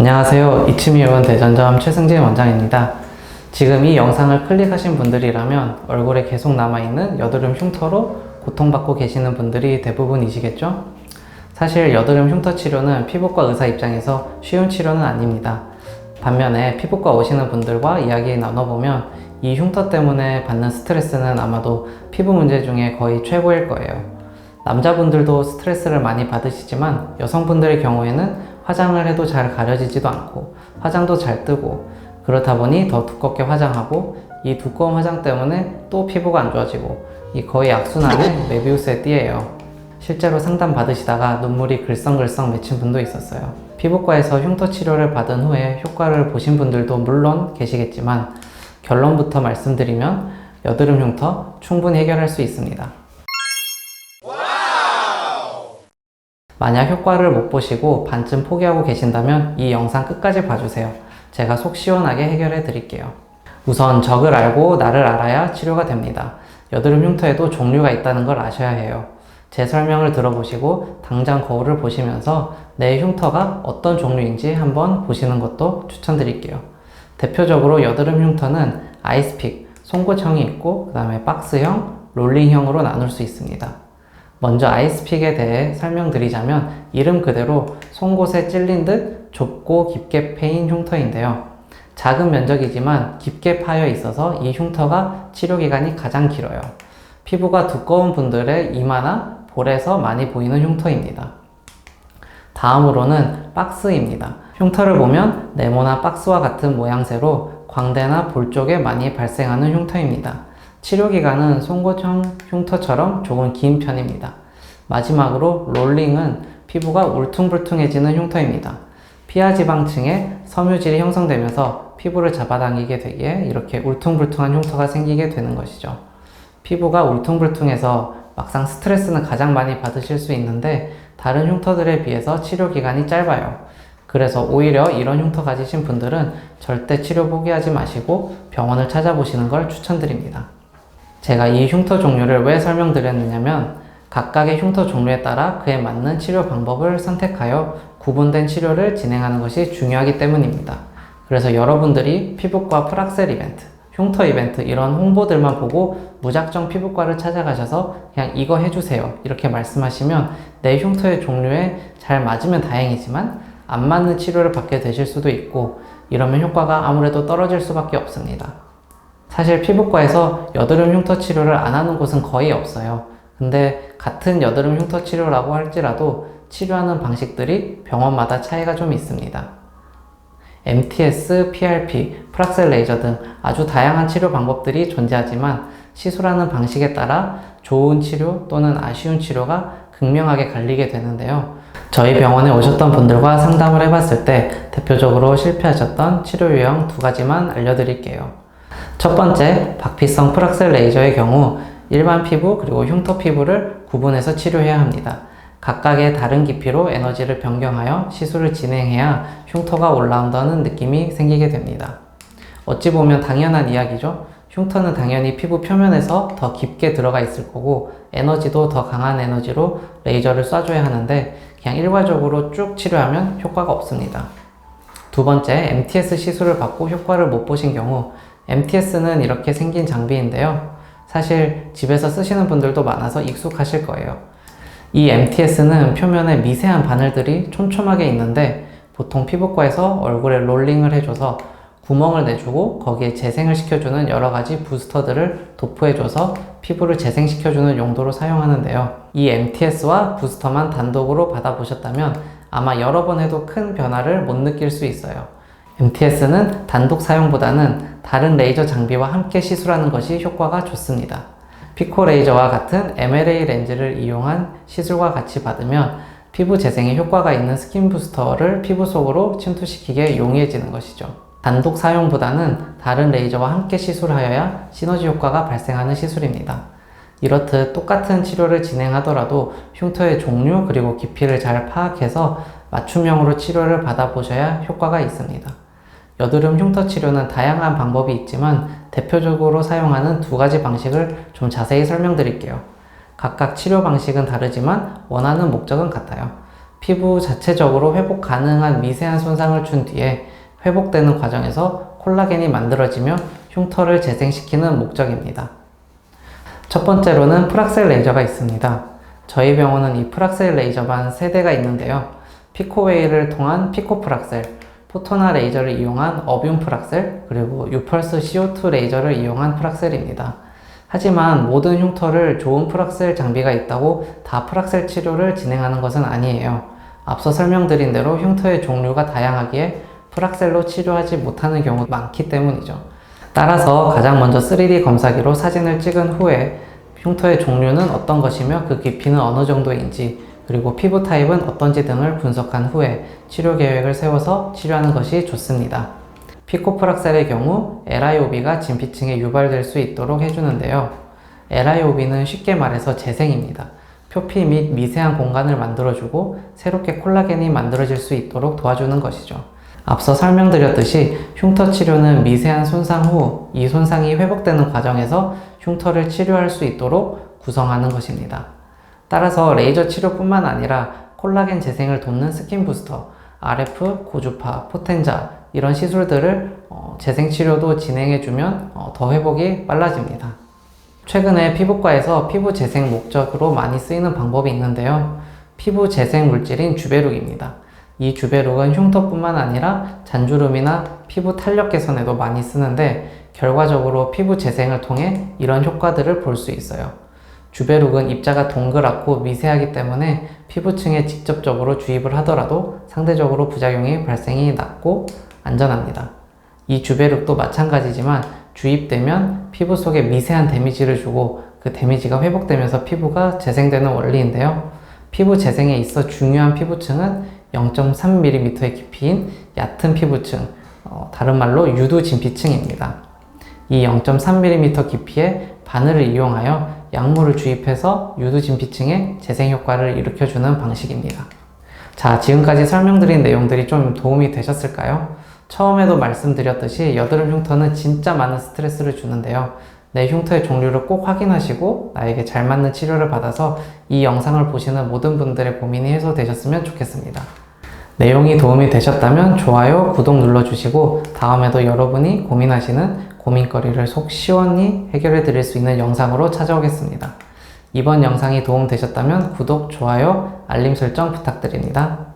안녕하세요. 이치미 의원 대전점 최승진 원장입니다. 지금 이 영상을 클릭하신 분들이라면 얼굴에 계속 남아있는 여드름 흉터로 고통받고 계시는 분들이 대부분이시겠죠? 사실 여드름 흉터 치료는 피부과 의사 입장에서 쉬운 치료는 아닙니다. 반면에 피부과 오시는 분들과 이야기 나눠보면 이 흉터 때문에 받는 스트레스는 아마도 피부 문제 중에 거의 최고일 거예요. 남자분들도 스트레스를 많이 받으시지만 여성분들의 경우에는 화장을 해도 잘 가려지지도 않고 화장도 잘 뜨고 그렇다 보니 더 두껍게 화장하고 이 두꺼운 화장 때문에 또 피부가 안 좋아지고 이 거의 악순환의 메비우스의 띠예요. 실제로 상담 받으시다가 눈물이 글썽글썽 맺힌 분도 있었어요. 피부과에서 흉터 치료를 받은 후에 효과를 보신 분들도 물론 계시겠지만 결론부터 말씀드리면 여드름 흉터 충분히 해결할 수 있습니다. 만약 효과를 못 보시고 반쯤 포기하고 계신다면 이 영상 끝까지 봐주세요. 제가 속 시원하게 해결해 드릴게요. 우선 적을 알고 나를 알아야 치료가 됩니다. 여드름 흉터에도 종류가 있다는 걸 아셔야 해요. 제 설명을 들어보시고 당장 거울을 보시면서 내 흉터가 어떤 종류인지 한번 보시는 것도 추천드릴게요. 대표적으로 여드름 흉터는 아이스픽, 송곳형이 있고 그 다음에 박스형, 롤링형으로 나눌 수 있습니다. 먼저 아이스픽에 대해 설명드리자면 이름 그대로 송곳에 찔린 듯 좁고 깊게 패인 흉터인데요. 작은 면적이지만 깊게 파여 있어서 이 흉터가 치료 기간이 가장 길어요. 피부가 두꺼운 분들의 이마나 볼에서 많이 보이는 흉터입니다. 다음으로는 박스입니다. 흉터를 보면 네모나 박스와 같은 모양새로 광대나 볼 쪽에 많이 발생하는 흉터입니다. 치료 기간은 송곳형 흉터처럼 조금 긴 편입니다. 마지막으로 롤링은 피부가 울퉁불퉁해지는 흉터입니다. 피하 지방층에 섬유질이 형성되면서 피부를 잡아당기게 되기에 이렇게 울퉁불퉁한 흉터가 생기게 되는 것이죠. 피부가 울퉁불퉁해서 막상 스트레스는 가장 많이 받으실 수 있는데 다른 흉터들에 비해서 치료 기간이 짧아요. 그래서 오히려 이런 흉터 가지신 분들은 절대 치료 포기하지 마시고 병원을 찾아보시는 걸 추천드립니다. 제가 이 흉터 종류를 왜 설명드렸느냐면 각각의 흉터 종류에 따라 그에 맞는 치료 방법을 선택하여 구분된 치료를 진행하는 것이 중요하기 때문입니다. 그래서 여러분들이 피부과 프락셀 이벤트, 흉터 이벤트 이런 홍보들만 보고 무작정 피부과를 찾아가셔서 그냥 이거 해주세요 이렇게 말씀하시면 내 흉터의 종류에 잘 맞으면 다행이지만 안 맞는 치료를 받게 되실 수도 있고 이러면 효과가 아무래도 떨어질 수밖에 없습니다. 사실 피부과에서 여드름 흉터 치료를 안 하는 곳은 거의 없어요. 근데 같은 여드름 흉터 치료라고 할지라도 치료하는 방식들이 병원마다 차이가 좀 있습니다. MTS, PRP, 프락셀 레이저 등 아주 다양한 치료 방법들이 존재하지만 시술하는 방식에 따라 좋은 치료 또는 아쉬운 치료가 극명하게 갈리게 되는데요. 저희 병원에 오셨던 분들과 상담을 해봤을 때 대표적으로 실패하셨던 치료 유형 두 가지만 알려드릴게요. 첫 번째, 박피성 프락셀 레이저의 경우 일반 피부 그리고 흉터 피부를 구분해서 치료해야 합니다. 각각의 다른 깊이로 에너지를 변경하여 시술을 진행해야 흉터가 올라온다는 느낌이 생기게 됩니다. 어찌 보면 당연한 이야기죠. 흉터는 당연히 피부 표면에서 더 깊게 들어가 있을 거고 에너지도 더 강한 에너지로 레이저를 쏴줘야 하는데 그냥 일괄적으로 쭉 치료하면 효과가 없습니다. 두 번째, MTS 시술을 받고 효과를 못 보신 경우 MTS는 이렇게 생긴 장비인데요. 사실 집에서 쓰시는 분들도 많아서 익숙하실 거예요. 이 MTS는 표면에 미세한 바늘들이 촘촘하게 있는데 보통 피부과에서 얼굴에 롤링을 해줘서 구멍을 내주고 거기에 재생을 시켜주는 여러 가지 부스터들을 도포해줘서 피부를 재생시켜주는 용도로 사용하는데요. 이 MTS와 부스터만 단독으로 받아보셨다면 아마 여러 번 해도 큰 변화를 못 느낄 수 있어요. MTS는 단독 사용보다는 다른 레이저 장비와 함께 시술하는 것이 효과가 좋습니다. 피코 레이저와 같은 MLA 렌즈를 이용한 시술과 같이 받으면 피부 재생에 효과가 있는 스킨 부스터를 피부 속으로 침투시키게 용이해지는 것이죠. 단독 사용보다는 다른 레이저와 함께 시술하여야 시너지 효과가 발생하는 시술입니다. 이렇듯 똑같은 치료를 진행하더라도 흉터의 종류 그리고 깊이를 잘 파악해서 맞춤형으로 치료를 받아보셔야 효과가 있습니다. 여드름 흉터 치료는 다양한 방법이 있지만 대표적으로 사용하는 두 가지 방식을 좀 자세히 설명드릴게요. 각각 치료 방식은 다르지만 원하는 목적은 같아요. 피부 자체적으로 회복 가능한 미세한 손상을 준 뒤에 회복되는 과정에서 콜라겐이 만들어지며 흉터를 재생시키는 목적입니다. 첫 번째로는 프락셀 레이저가 있습니다. 저희 병원은 이 프락셀 레이저만 3대가 있는데요. 피코웨이를 통한 피코프락셀, 포토나 레이저를 이용한 어뷸 프락셀, 그리고 유펄스 CO2 레이저를 이용한 프락셀입니다. 하지만 모든 흉터를 좋은 프락셀 장비가 있다고 다 프락셀 치료를 진행하는 것은 아니에요. 앞서 설명드린 대로 흉터의 종류가 다양하기에 프락셀로 치료하지 못하는 경우도 많기 때문이죠. 따라서 가장 먼저 3D 검사기로 사진을 찍은 후에 흉터의 종류는 어떤 것이며 그 깊이는 어느 정도인지 그리고 피부 타입은 어떤지 등을 분석한 후에 치료 계획을 세워서 치료하는 것이 좋습니다. 피코프락셀의 경우 LIOB가 진피층에 유발될 수 있도록 해주는데요. LIOB는 쉽게 말해서 재생입니다. 표피 및 미세한 공간을 만들어주고 새롭게 콜라겐이 만들어질 수 있도록 도와주는 것이죠. 앞서 설명드렸듯이 흉터 치료는 미세한 손상 후 이 손상이 회복되는 과정에서 흉터를 치료할 수 있도록 구성하는 것입니다. 따라서 레이저 치료뿐만 아니라 콜라겐 재생을 돕는 스킨 부스터, RF, 고주파, 포텐자 이런 시술들을 어, 재생 치료도 진행해주면 어, 더 회복이 빨라집니다. 최근에 피부과에서 피부 재생 목적으로 많이 쓰이는 방법이 있는데요. 피부 재생 물질인 주베룩입니다. 이 주베룩은 흉터뿐만 아니라 잔주름이나 피부 탄력 개선에도 많이 쓰는데 결과적으로 피부 재생을 통해 이런 효과들을 볼 수 있어요. 주베룩은 입자가 동그랗고 미세하기 때문에 피부층에 직접적으로 주입을 하더라도 상대적으로 부작용이 발생이 낮고 안전합니다. 이 주베룩도 마찬가지지만 주입되면 피부 속에 미세한 데미지를 주고 그 데미지가 회복되면서 피부가 재생되는 원리인데요. 피부 재생에 있어 중요한 피부층은 0.3mm의 깊이인 얕은 피부층, 어, 다른 말로 유두 진피층입니다. 이 0.3mm 깊이의 바늘을 이용하여 약물을 주입해서 유두 진피층에 재생 효과를 일으켜주는 방식입니다. 자, 지금까지 설명드린 내용들이 좀 도움이 되셨을까요? 처음에도 말씀드렸듯이 여드름 흉터는 진짜 많은 스트레스를 주는데요. 내 흉터의 종류를 꼭 확인하시고 나에게 잘 맞는 치료를 받아서 이 영상을 보시는 모든 분들의 고민이 해소되셨으면 좋겠습니다. 내용이 도움이 되셨다면 좋아요, 구독 눌러주시고 다음에도 여러분이 고민하시는 고민거리를 속 시원히 해결해 드릴 수 있는 영상으로 찾아오겠습니다. 이번 영상이 도움되셨다면 구독, 좋아요, 알림 설정 부탁드립니다.